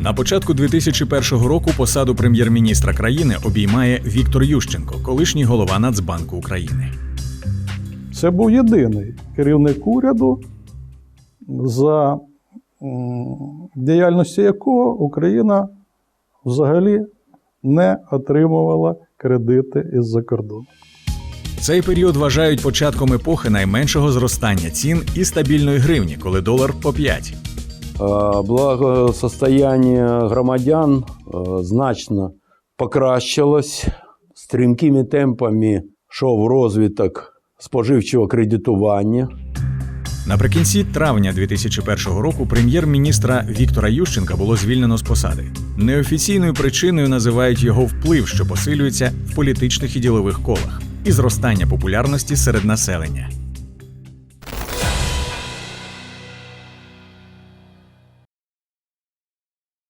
На початку 2001 року посаду прем'єр-міністра країни обіймає Віктор Ющенко, колишній голова Нацбанку України. Це був єдиний керівник уряду, за м, діяльністю якого Україна взагалі не отримувала кредити із-за кордону. Цей період вважають початком епохи найменшого зростання цін і стабільної гривні, коли долар по 5. Е, Благосостояння громадян е, значно покращилось. Стрімкими темпами йшов розвиток споживчого кредитування. Наприкінці травня 2001 року прем'єр-міністра Віктора Ющенка було звільнено з посади. Неофіційною причиною називають його вплив, що посилюється в політичних і ділових колах, і зростання популярності серед населення.